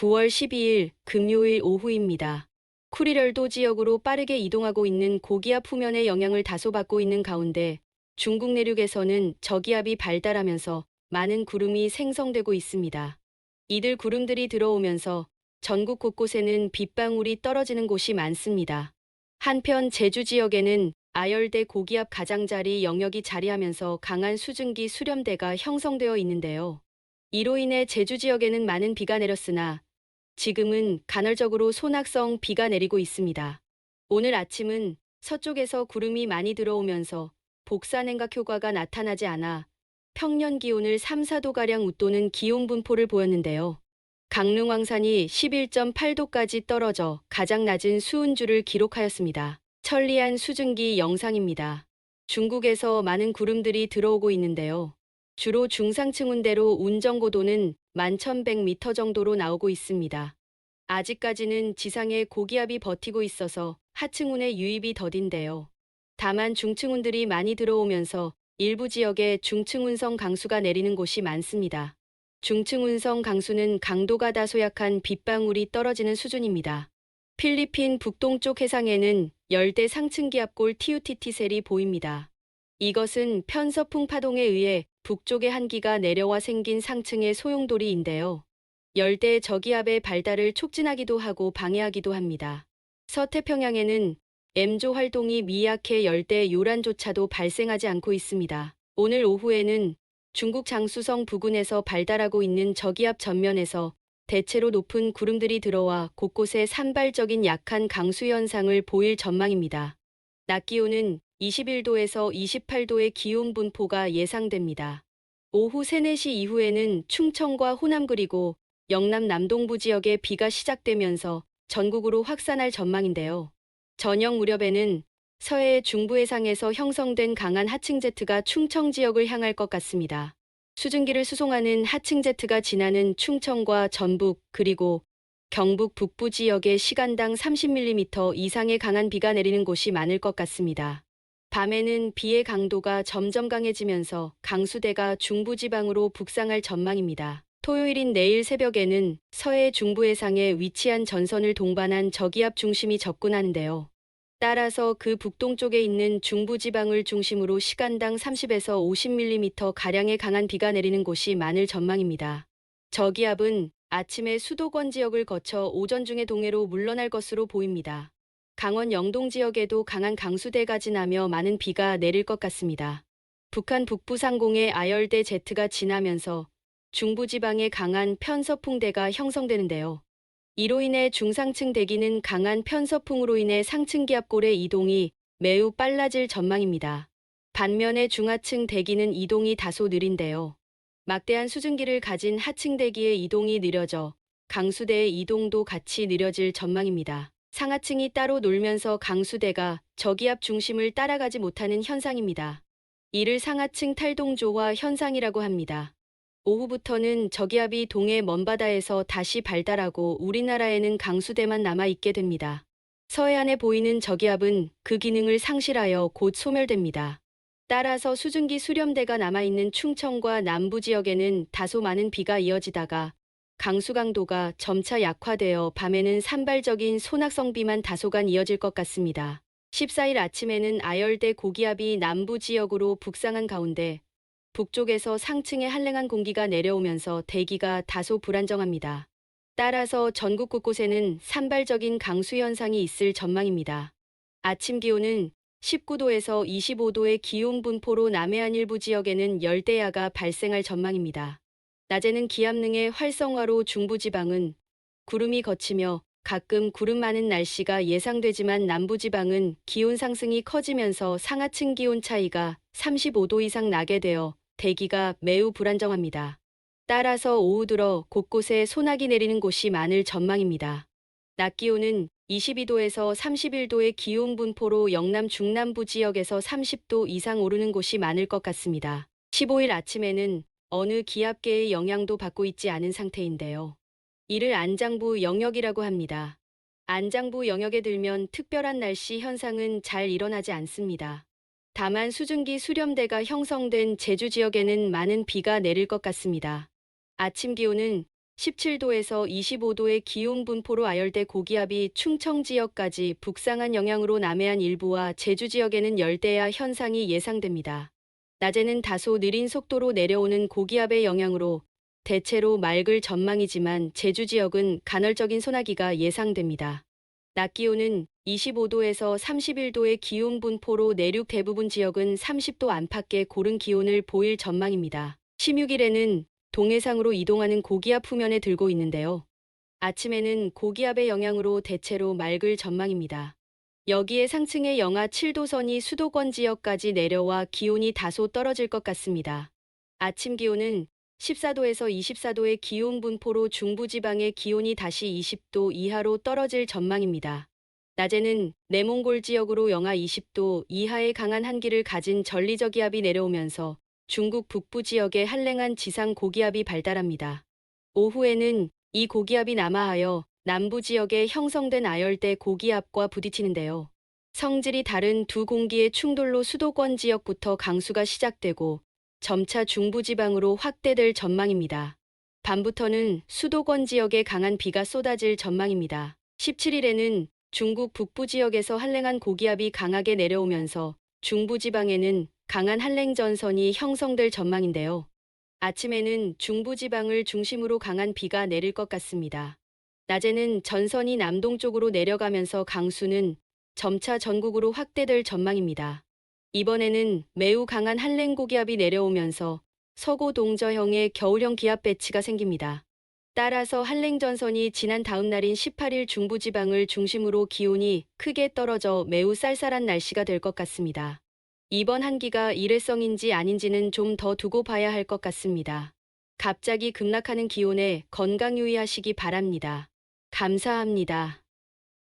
9월 12일 금요일 오후입니다. 쿠리럴도 지역으로 빠르게 이동하고 있는 고기압 후면의 영향을 다소 받고 있는 가운데 중국 내륙에서는 저기압이 발달하면서 많은 구름이 생성되고 있습니다. 이들 구름들이 들어오면서 전국 곳곳에는 빗방울이 떨어지는 곳이 많습니다. 한편 제주 지역에는 아열대 고기압 가장자리 영역이 자리하면서 강한 수증기 수렴대가 형성되어 있는데요. 이로 인해 제주 지역에는 많은 비가 내렸으나 지금은 간헐적으로 소낙성 비가 내리고 있습니다. 오늘 아침은 서쪽에서 구름이 많이 들어오면서 복사냉각 효과가 나타나지 않아 평년 기온을 3, 4도가량 웃도는 기온 분포를 보였는데요. 강릉 왕산이 11.8도까지 떨어져 가장 낮은 수은주를 기록하였습니다. 천리안 수증기 영상입니다. 중국에서 많은 구름들이 들어오고 있는데요. 주로 중상층 운대로 운정고도는 11,100m 정도로 나오고 있습니다. 아직까지는 지상에 고기압이 버티고 있어서 하층운의 유입이 더딘데요. 다만 중층운들이 많이 들어오면서 일부 지역에 중층운성 강수가 내리는 곳이 많습니다. 중층운성 강수는 강도가 다소 약한 빗방울이 떨어지는 수준입니다. 필리핀 북동쪽 해상에는 열대 상층기압골 티우티티셀이 보입니다. 이것은 편서풍 파동에 의해 북쪽의 한기가 내려와 생긴 상층의 소용돌이인데요. 열대 저기압의 발달을 촉진하기도 하고 방해하기도 합니다. 서태평양에는 M조 활동이 미약해 열대 요란조차도 발생하지 않고 있습니다. 오늘 오후에는 중국 장수성 부근에서 발달하고 있는 저기압 전면에서 대체로 높은 구름들이 들어와 곳곳에 산발적인 약한 강수 현상을 보일 전망입니다. 낮 기온은 21도에서 28도의 기온 분포가 예상됩니다. 오후 3, 4시 이후에는 충청과 호남 그리고 영남 남동부 지역에 비가 시작되면서 전국으로 확산할 전망인데요. 저녁 무렵에는 서해 중부 해상에서 형성된 강한 하층 제트가 충청 지역을 향할 것 같습니다. 수증기를 수송하는 하층 제트가 지나는 충청과 전북 그리고 경북 북부 지역에 시간당 30mm 이상의 강한 비가 내리는 곳이 많을 것 같습니다. 밤에는 비의 강도가 점점 강해지면서 강수대가 중부지방으로 북상할 전망입니다. 토요일인 내일 새벽에는 서해 중부 해상에 위치한 전선을 동반한 저기압 중심이 접근하는데요. 따라서 그 북동쪽에 있는 중부지방을 중심으로 시간당 30에서 50mm 가량의 강한 비가 내리는 곳이 많을 전망입니다. 저기압은 아침에 수도권 지역을 거쳐 오전 중에 동해로 물러날 것으로 보입니다. 강원 영동 지역에도 강한 강수대가 지나며 많은 비가 내릴 것 같습니다. 북한 북부 상공에 아열대 제트가 지나면서 중부지방에 강한 편서풍대가 형성되는데요. 이로 인해 중상층 대기는 강한 편서풍으로 인해 상층 기압골의 이동이 매우 빨라질 전망입니다. 반면에 중하층 대기는 이동이 다소 느린데요. 막대한 수증기를 가진 하층 대기의 이동이 느려져 강수대의 이동도 같이 느려질 전망입니다. 상하층이 따로 놀면서 강수대가 저기압 중심을 따라가지 못하는 현상입니다. 이를 상하층 탈동조화 현상이라고 합니다. 오후부터는 저기압이 동해 먼바다에서 다시 발달하고 우리나라에는 강수대만 남아있게 됩니다. 서해안에 보이는 저기압은 그 기능을 상실하여 곧 소멸됩니다. 따라서 수증기 수렴대가 남아있는 충청과 남부 지역에는 다소 많은 비가 이어지다가 강수 강도가 점차 약화되어 밤에는 산발적인 소낙성비만 다소간 이어질 것 같습니다. 14일 아침에는 아열대 고기압이 남부 지역으로 북상한 가운데 북쪽에서 상층의 한랭한 공기가 내려오면서 대기가 다소 불안정합니다. 따라서 전국 곳곳에는 산발적인 강수 현상이 있을 전망입니다. 아침 기온은 19도에서 25도의 기온 분포로 남해안 일부 지역에는 열대야가 발생할 전망입니다. 낮에는 기압능의 활성화로 중부지방은 구름이 걷히며 가끔 구름 많은 날씨가 예상되지만 남부지방은 기온 상승이 커지면서 상하층 기온 차이가 35도 이상 나게 되어 대기가 매우 불안정합니다. 따라서 오후 들어 곳곳에 소나기 내리는 곳이 많을 전망입니다. 낮 기온은 22도에서 31도의 기온 분포로 영남 중남부 지역에서 30도 이상 오르는 곳이 많을 것 같습니다. 15일 아침에는 어느 기압계의 영향도 받고 있지 않은 상태인데요. 이를 안장부 영역이라고 합니다. 안장부 영역에 들면 특별한 날씨 현상은 잘 일어나지 않습니다. 다만 수증기 수렴대가 형성된 제주 지역에는 많은 비가 내릴 것 같습니다. 아침 기온은 17도에서 25도의 기온 분포로 아열대 고기압이 충청 지역까지 북상한 영향으로 남해안 일부와 제주 지역에는 열대야 현상이 예상됩니다. 낮에는 다소 느린 속도로 내려오는 고기압의 영향으로 대체로 맑을 전망이지만 제주 지역은 간헐적인 소나기가 예상됩니다. 낮 기온은 25도에서 31도의 기온 분포로 내륙 대부분 지역은 30도 안팎의 고른 기온을 보일 전망입니다. 16일에는 동해상으로 이동하는 고기압 후면에 들고 있는데요. 아침에는 고기압의 영향으로 대체로 맑을 전망입니다. 여기에 상층의 영하 7도선이 수도권 지역까지 내려와 기온이 다소 떨어질 것 같습니다. 아침 기온은 14도에서 24도의 기온 분포로 중부지방의 기온이 다시 20도 이하로 떨어질 전망입니다. 낮에는 내몽골 지역으로 영하 20도 이하의 강한 한기를 가진 전리저기압이 내려오면서 중국 북부 지역에 한랭한 지상 고기압이 발달합니다. 오후에는 이 고기압이 남하하여 남부 지역에 형성된 아열대 고기압과 부딪히는데요. 성질이 다른 두 공기의 충돌로 수도권 지역부터 강수가 시작되고 점차 중부지방으로 확대될 전망입니다. 밤부터는 수도권 지역에 강한 비가 쏟아질 전망입니다. 17일에는 중국 북부 지역에서 한랭한 고기압이 강하게 내려오면서 중부지방에는 강한 한랭 전선이 형성될 전망인데요. 아침에는 중부지방을 중심으로 강한 비가 내릴 것 같습니다. 낮에는 전선이 남동쪽으로 내려가면서 강수는 점차 전국으로 확대될 전망입니다. 이번에는 매우 강한 한랭 고기압이 내려오면서 서고 동저형의 겨울형 기압 배치가 생깁니다. 따라서 한랭전선이 지난 다음 날인 18일 중부지방을 중심으로 기온이 크게 떨어져 매우 쌀쌀한 날씨가 될 것 같습니다. 이번 한기가 일회성인지 아닌지는 좀 더 두고 봐야 할 것 같습니다. 갑자기 급락하는 기온에 건강 유의하시기 바랍니다. 감사합니다.